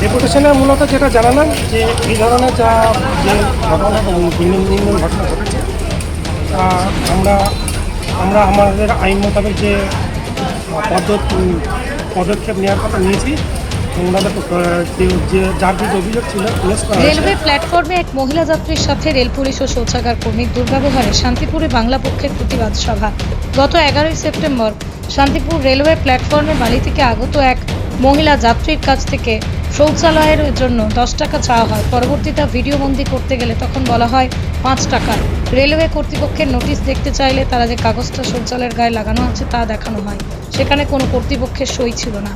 ডেপুটেশনে মূলত যেটা জানালাম যে এই ধরনের যা যে ঘটনা ঘটনা ঘটেছে, তা আমরা আমরা আমাদের আইন মোতাবেক যে পদক্ষেপ নেওয়ার কথা নিয়েছি রেলওয়ে প্ল্যাটফর্মে এক মহিলা যাত্রীর সাথে ও শৌচাগার দুর্ব্যবহারে শান্তিপুরে বাংলা পক্ষের প্রতিবাদ সভা। গত এগারোই সেপ্টেম্বর শান্তিপুর রেলওয়ে প্ল্যাটফর্মে বালি থেকে আগত এক মহিলা যাত্রীর কাছ থেকে শৌচালয়ের জন্য দশ টাকা চাওয়া হয়। পরবর্তীতে ভিডিও বন্দি করতে গেলে তখন বলা হয় পাঁচ টাকা। রেলওয়ে কর্তৃপক্ষের নোটিশ দেখতে চাইলে তারা যে কাগজটা শৌচালয়ের গায়ে লাগানো আছে তা দেখানো হয়। সেখানে কোনো কর্তৃপক্ষের সই ছিল না।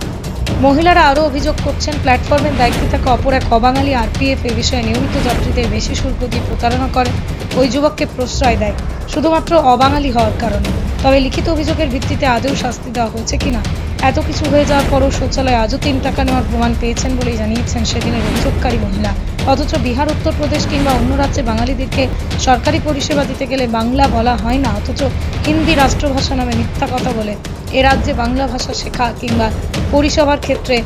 মহিলারা আরও অভিযোগ করছেন, প্ল্যাটফর্মের দায়িত্বে থাকা অপর এক অবাঙালি আরপিএফ এ বিষয়ে নিয়মিত যাত্রীদের বেশি শুল্ক দিয়ে প্রতারণা করে, ওই যুবককে প্রশ্রয় দেয়। শুধুমাত্র অবাঙালি হওয়ার কারণে। তবে লিখিত অভিযোগের ভিত্তিতে আদৌ শাস্তি দেওয়া হয়েছে কিনা এত কিছু হয়ে যাওয়ার পরও শৌচালয়ে আজও তিন টাকা নেওয়ার প্রমাণ পেয়েছেন বলেই জানিয়েছেন সেদিনের অভিযোগকারী মহিলা। অথচ বিহার, উত্তরপ্রদেশ কিংবা অন্য রাজ্যে বাঙালিদেরকে সরকারি পরিষেবা দিতে গেলে বাংলা বলা হয় না, অথচ হিন্দি রাষ্ট্রভাষা নামে মিথ্যা কথা বলে। এ রাজ্যে বাংলা ভাষা শেখা কিংবা পরিষেবার ক্ষেত্রে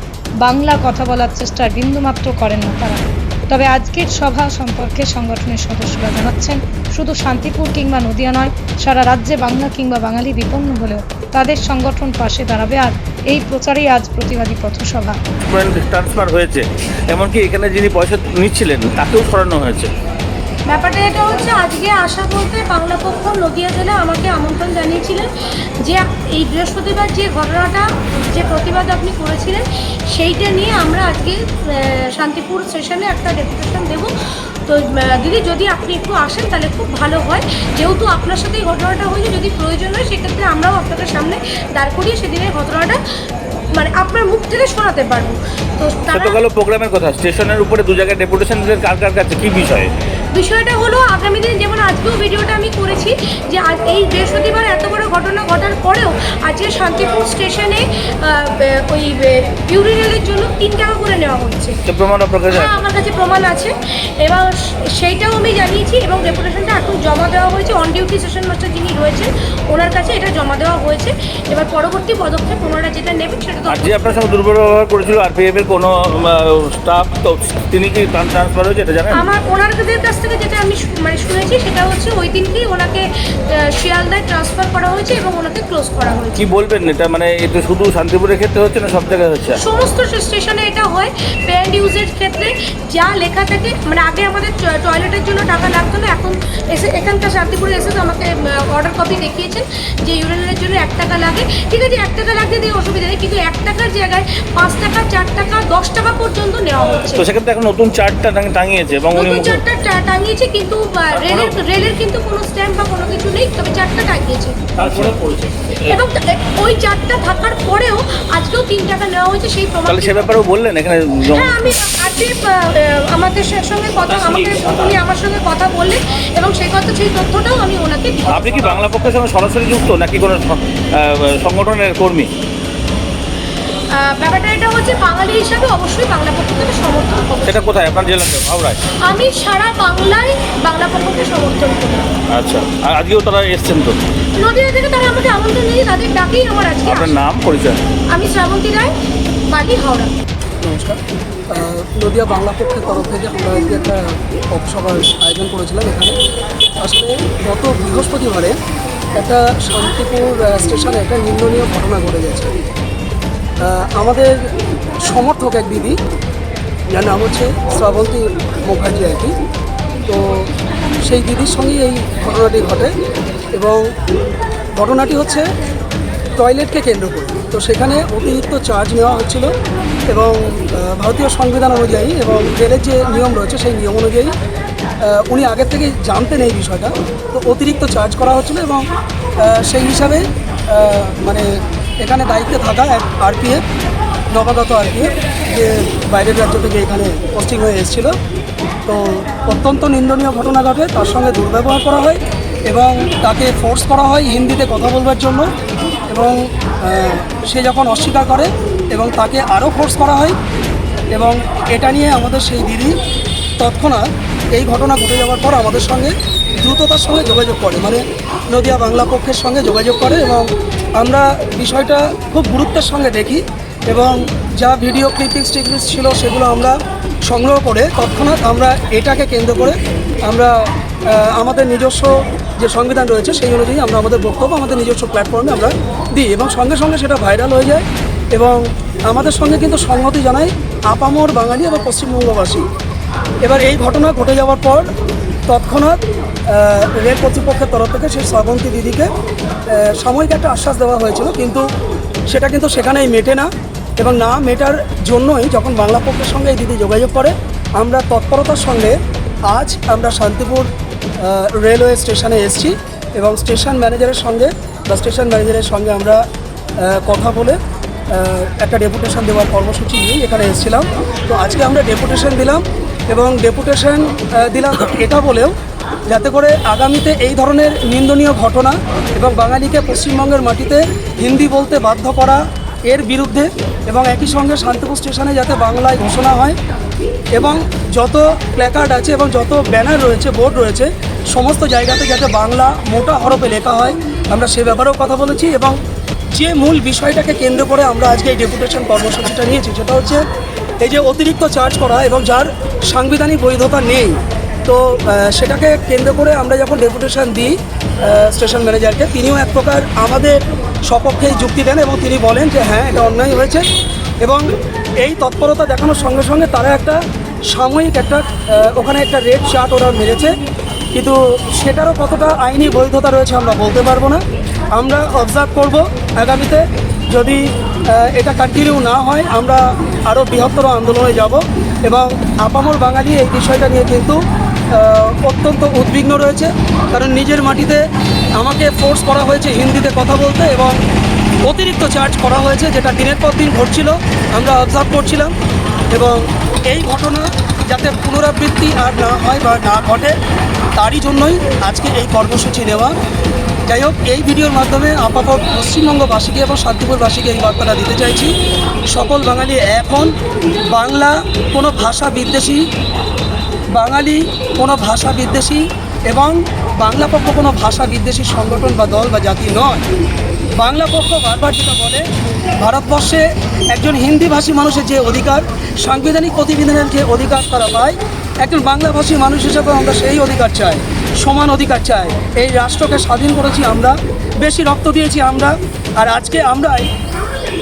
বাংলা কথা বলার চেষ্টার বিন্দুমাত্র করেন না তারা। তবে আজকের সভা সম্পর্কে সংগঠনের সদস্যরা জানাচ্ছেন, শুধু শান্তিপুর কিংবা নদিয়া নয়, সারা রাজ্যে বাংলা কিংবা বাঙালি বিপন্ন হলেও তাদের সংগঠন পাশে দাঁড়াবে আর এই প্রচারেই আজ প্রতিবাদী পথসভা। ট্রান্সফার হয়েছে। এমনকি এখানে যিনি পয়সা নিচ্ছিলেন, তাকেও সরানো হয়েছে। ব্যাপারটা এটা হচ্ছে, আজকে আসা বলতে বাংলা পক্ষ নদিয়া জেলা আমাকে আমন্ত্রণ জানিয়েছিলেন যে এই বৃহস্পতিবার যে ঘটনাটা, যে প্রতিবাদ আপনি করেছিলেন, সেইটা নিয়ে আমরা আজকে শান্তিপুর স্টেশনে একটা ডেপুটেশন দেব। তো দিদি যদি আপনি একটু আসেন, তাহলে খুব ভালো হয়। যেহেতু আপনার সাথে এই ঘটনাটা হয়েছে, যদি প্রয়োজন হয়, সেক্ষেত্রে আমরাও আপনাদের সামনে দাঁড় করিয়ে সেদিনের ঘটনাটা মানে আপনার মুখ থেকে শোনাতে পারব। তো গতকাল প্রোগ্রামের কথা স্টেশনের উপরে দু জায়গায় ডেপুটেশন দিলেন কার কার কাছে কি বিষয়ে? বিষয়টা হলো আগামী দিন যেমন আজকেও ভিডিওটা আমি করেছি যে আজ এই বৃহস্পতিবার এত বড় ঘটনা ঘটার পরেও আজকে শান্তিপুর স্টেশনে ওই ইউরিনালের জন্য তিন টাকা করে নেওয়া হচ্ছে। প্রমাণ হ্যাঁ আমার কাছে প্রমাণ আছে। এবং সেইটাও আমি জানিয়েছি এবং রেপুটেশনটা এখন জমা দেওয়া হয়েছে। অন ডিউটি স্টেশন মাস্টার যিনি রয়েছেন ওনার কাছে এটা জমা দেওয়া হয়েছে। এবার পরবর্তী পদক্ষেপ ওনারা যেটা নেবেন সেটা আর যে আপনার সঙ্গে দুর্ব্যবহার করেছিল আরপিএফ এর কোনো স্টাফ তো তিনি কি ট্রান্সফার হয়েছে এটা জানেন? আমার ওনারদের কাছ থেকে যেটা আমি মানে শুনেছি সেটা হচ্ছে ওই দিনকেই ওনাকে শিয়ালদায় ট্রান্সফার করা হয়েছে এবং ওনাকে ক্লোজ করা হয়েছে। কি বলবেন এটা? মানে এটা শুধু শান্তিপুরের ক্ষেত্রে হচ্ছে না সব জায়গায় হচ্ছে? সমস্ত স্টেশনে এটা হয় পে অ্যান্ড ইউজের ক্ষেত্রে যা লেখা থাকে মানে আগে আমাদের টয়লেটের জন্য টাকা লাগতো না এখন এসে এখানকার শান্তিপুরে এসে তো আমাকে অর্ডার কপি দেখিয়েছেন যে ইউরিনের জন্য এক টাকা লাগে। ঠিক আছে এক টাকা লাগতে দিয়ে অসুবিধা নেই কিন্তু এক টাকার জায়গায় পাঁচ টাকা চার টাকা দশ টাকা পর্যন্ত নেওয়া হচ্ছে। তো সেক্ষেত্রে এখন নতুন চার্টটা টাঙ- টাঙিয়েছে এবং উনি নতুন চারটা টাঙিয়েছে কিন্তু রেলের রেলের কিন্তু কোনো স্ট্যাম্প বা কোনো কিছু নেই তবে চারটা টাঙিয়েছে। এবং ওই চারটা থাকার পরেও আজকেও তিন টাকা নেওয়া হয়েছে সেই প্রমাণ তাহলে সে ব্যাপারেও বললেন এখানে হ্যাঁ আমি আজকে আহ, আমাদের সঙ্গে কথা আমাকে উনি আমার সঙ্গে কথা বললেন এবং সেই কথা সেই তথ্যটাও আমি ওনাকে আপনি কি বাংলা পক্ষের সঙ্গে সরাসরি যুক্ত নাকি কোনো আহ, সংগঠনের কর্মী? ব্যাপারটা এটা হচ্ছে বাঙালি হিসাবে অবশ্যই বাংলা পক্ষকে সমর্থন করব। এটা কোথায়? আপনার জেলাতে হাওড়ায়। আমি সারা বাংলায় বাংলা পক্ষকে সমর্থন করি। আচ্ছা আর আজকেও তারা এসছেন তো? নদীয়া থেকে তারা আমাকে আমন্ত্রণ নিয়ে তাদের ডাকেই আমার আজকে আপনার নাম পরিচয়? আমি শ্রাবন্তী রায় বালি হাওড়া। নমস্কার। নদিয়া বাংলা পক্ষের তরফ থেকে আমরা আজকে একটা পথসভার আয়োজন করেছিলাম এখানে। আসলে গত বৃহস্পতিবারে একটা শান্তিপুর স্টেশনে একটা নিন্দনীয় ঘটনা ঘটে গেছে। আমাদের সমর্থক এক দিদি, যার নাম হচ্ছে শ্রাবন্তী মুখার্জি আর কি। তো সেই দিদির সঙ্গেই এই ঘটনাটি ঘটে এবং ঘটনাটি হচ্ছে টয়লেটকে কেন্দ্র করে। তো সেখানে অতিরিক্ত চার্জ নেওয়া হচ্ছিল এবং ভারতীয় সংবিধান অনুযায়ী এবং রেলের যে নিয়ম রয়েছে সেই নিয়ম অনুযায়ী উনি আগের থেকে জানতেন এই বিষয়টা। তো অতিরিক্ত চার্জ করা হচ্ছিল এবং সেই হিসাবে মানে এখানে দায়িত্বে থাকা এক আরপিএফ, নবাগত আরপিএফ, যে বাইরের রাজ্য থেকে এখানে পোস্টিং হয়ে এসেছিল। তো অত্যন্ত নিন্দনীয় ঘটনা ঘটে, তার সঙ্গে দুর্ব্যবহার করা হয় এবং তাকে ফোর্স করা হয় হিন্দিতে কথা বলবার জন্য এবং সে যখন অস্বীকার করে এবং তাকে আরও ফোর্স করা হয় এবং এটা নিয়ে আমাদের সেই দিদি তৎক্ষণাৎ এই ঘটনা ঘটে যাওয়ার পর আমাদের সঙ্গে দ্রুততার সঙ্গে যোগাযোগ করে মানে নদিয়া বাংলা পক্ষের সঙ্গে যোগাযোগ করে এবং আমরা বিষয়টা খুব গুরুত্বের সঙ্গে দেখি এবং যা ভিডিও ক্লিপিংস টিপিংস ছিল সেগুলো আমরা সংগ্রহ করে তৎক্ষণাৎ আমরা এটাকে কেন্দ্র করে আমরা আমাদের নিজস্ব যে সংবিধান রয়েছে সেই অনুযায়ী আমরা আমাদের বক্তব্য আমাদের নিজস্ব প্ল্যাটফর্মে আমরা দিই এবং সঙ্গে সঙ্গে সেটা ভাইরাল হয়ে যায় এবং আমাদের সঙ্গে কিন্তু সংহতি জানাই আপামর বাঙালি এবং পশ্চিমবঙ্গবাসী। এবার এই ঘটনা ঘটে যাওয়ার পর তৎক্ষণাৎ রেল কর্তৃপক্ষের তরফ থেকে সেই শ্রাবন্তী দিদিকে সাময়িক একটা আশ্বাস দেওয়া হয়েছিল, কিন্তু সেটা কিন্তু সেখানেই মেটে না এবং না মেটার জন্যই যখন বাংলা পক্ষের সঙ্গে এই দিদি যোগাযোগ করে, আমরা তৎপরতার সঙ্গে আজ আমরা শান্তিপুর রেলওয়ে স্টেশনে এসেছি এবং স্টেশন ম্যানেজারের সঙ্গে বা স্টেশন ম্যানেজারের সঙ্গে আমরা কথা বলে একটা ডেপুটেশন দেওয়ার কর্মসূচি নিয়ে এখানে এসেছিলাম। তো আজকে আমরা ডেপুটেশন দিলাম এবং ডেপুটেশন দিলাম এটা বলেও যাতে করে আগামীতে এই ধরনের নিন্দনীয় ঘটনা এবং বাঙালিকে পশ্চিমবঙ্গের মাটিতে হিন্দি বলতে বাধ্য করা এর বিরুদ্ধে এবং একই সঙ্গে শান্তিপুর স্টেশনে যাতে বাংলায় ঘোষণা হয় এবং যত প্ল্যাকার্ড আছে এবং যত ব্যানার রয়েছে বোর্ড রয়েছে, সমস্ত জায়গাতে যাতে বাংলা মোটা হরফে লেখা হয়, আমরা সে ব্যাপারেও কথা বলেছি এবং যে মূল বিষয়টাকে কেন্দ্র করে আমরা আজকে এই ডেপুটেশন কর্মসূচিটা নিয়েছি, সেটা হচ্ছে এই যে অতিরিক্ত চার্জ করা এবং যার সাংবিধানিক বৈধতা নেই তো সেটাকে কেন্দ্র করে আমরা যখন ডেপুটেশন দিই স্টেশন ম্যানেজারকে, তিনিও এক প্রকার আমাদের সপক্ষেই যুক্তি দেন এবং তিনি বলেন যে হ্যাঁ এটা অন্যায় হয়েছে। এবং এই তৎপরতা দেখানোর সঙ্গে সঙ্গে তারা একটা সাময়িক একটা ওখানে একটা রেড চার্ট ওরা মেরেছে। কিন্তু সেটারও কতটা আইনি বৈধতা রয়েছে আমরা বলতে পারব না। আমরা অবজার্ভ করব আগামীতে। যদি এটা কন্টিনিউ না হয়, আমরা আরও বৃহত্তর আন্দোলনে যাব। এবং আপামর বাঙালি এই বিষয়টা নিয়ে কিন্তু অত্যন্ত উদ্বিগ্ন রয়েছে, কারণ নিজের মাটিতে আমাকে ফোর্স করা হয়েছে হিন্দিতে কথা বলতে এবং অতিরিক্ত চার্জ করা হয়েছে, যেটা দিনের পর দিন ঘটছিল, আমরা অবজার্ভ করছিলাম এবং এই ঘটনা যাতে পুনরাবৃত্তি আর না হয় বা না ঘটে, তারই জন্যই আজকে এই কর্মসূচি নেওয়া। যাই হোক, এই ভিডিওর মাধ্যমে আপাতত পশ্চিমবঙ্গবাসীকে এবং শান্তিপুরবাসীকে এই বার্তাটা দিতে চাইছি। সকল বাঙালি এখন বাংলা কোনো ভাষা বিদ্বেষী বাঙালি কোনো ভাষা বিদ্বেষী এবং বাংলা পক্ষ কোনো ভাষা বিদ্বেষী সংগঠন বা দল বা জাতি নয়। বাংলা পক্ষ বারবার যেটা বলে, ভারতবর্ষে একজন হিন্দিভাষী মানুষের যে অধিকার, সাংবিধানিক প্রতিবিধানের যে অধিকার তারা পায়, একজন বাংলাভাষী মানুষ হিসেবে আমরা সেই অধিকার চাই, সমান অধিকার চাই। এই রাষ্ট্রকে স্বাধীন করেছি আমরা, বেশি রক্ত দিয়েছি আমরা, আর আজকে আমরাই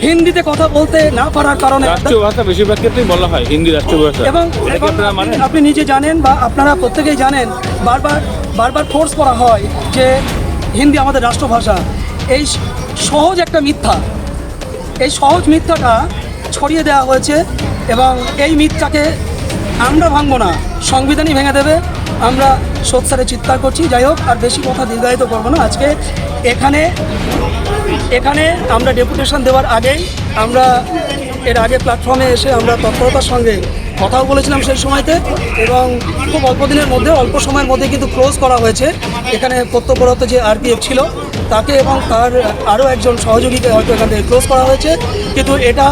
হিন্দিতে কথা বলতে না পারার কারণে রাষ্ট্রীয় ভাষা বেশিরভাগ ক্ষেত্রেই বলা হয় হিন্দি রাষ্ট্রীয় ভাষা এবং আপনি- আপনি নিজে জানেন বা আপনারা প্রত্যেকেই জানেন বারবার বারবার ফোর্স করা হয় যে হিন্দি আমাদের রাষ্ট্রভাষা। এই সহজ একটা মিথ্যা। এই সহজ মিথ্যাটা ছড়িয়ে দেওয়া হয়েছে এবং এই মিথ্যাকে আমরা ভাঙবো না। সংবিধানই ভেঙে দেবে। আমরা সোৎসারে চিৎকার করছি। যাই হোক আর বেশি কথা দীর্ঘায়িত করব না। আজকে এখানে এখানে আমরা ডেপুটেশন দেওয়ার আগেই আমরা এর আগে প্ল্যাটফর্মে এসে আমরা তৎপরতার সঙ্গে কথাও বলেছিলাম সেই সময়তে এবং খুব অল্প দিনের মধ্যে, অল্প সময়ের মধ্যে কিন্তু ক্লোজ করা হয়েছে। এখানে কর্তব্যরত যে আরপিএফ ছিল, তাকে এবং তার আরও একজন সহযোগীকে হয়তো এখান থেকে ক্লোজ করা হয়েছে। কিন্তু এটা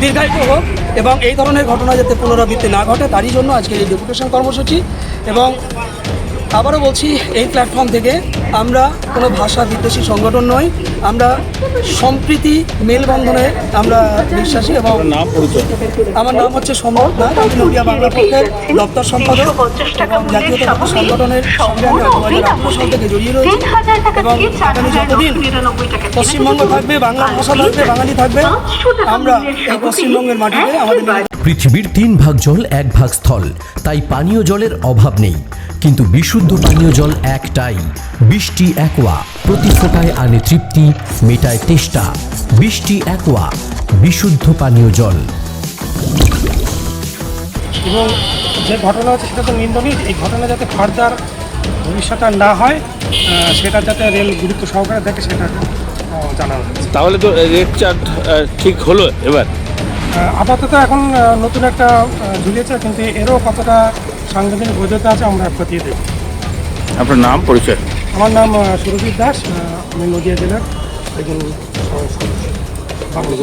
দীর্ঘায়িত হোক এবং এই ধরনের ঘটনা যাতে পুনরাবৃত্তি না ঘটে, তারই জন্য আজকে এই ডেপুটেশন কর্মসূচি এবং আবারও বলছি এই প্ল্যাটফর্ম থেকে আমরা কোনো ভাষা বিদ্বেষী সংগঠন নই আমরা সম্প্রীতি মেলবন্ধনে আমরা বিশ্বাসী এবং নাম পরিচয়? আমার নাম হচ্ছে সমর নাথ আমি নদিয়া বাংলা পক্ষের দপ্তর সম্পাদক এবং জাতীয়তাবাদী সংগঠনের সঙ্গে আমি থেকে জড়িয়ে রয়েছি এবং আগামী যতদিন পশ্চিমবঙ্গ থাকবে বাংলা ভাষা থাকবে বাঙালি থাকবে আমরা এই পশ্চিমবঙ্গের মাটিতে আমাদের পৃথিবীর তিন ভাগ জল এক ভাগ স্থল। তাই পানীয় জলের অভাব নেই। কিন্তু বিশুদ্ধ পানীয় জল একটাই। বৃষ্টি একোয়া। প্রতি ফোটায় আনে তৃপ্তি মেটায় তেষ্টা। বৃষ্টি একোয়া। বিশুদ্ধ পানীয় জল। এবং যে ঘটনা হচ্ছে সেটা তো নিন্দনীয়। এই ঘটনা যাতে ফার্দার ভবিষ্যতে না হয় সেটা যাতে রেল গুরুত্ব সহকারে দেখে সেটা জানানো তাহলে তো রেট চার্ট ঠিক হলো এবার। আপাতত এখন নতুন একটা ঝুলিয়েছে কিন্তু এরও কতটা সাংবিধানিক বৈধতা আছে আমরা খতিয়ে দেব আপনার নাম পরিচয়? আমার নাম সুরজিৎ দাস আমি নদিয়া জেলার একজন সদস্য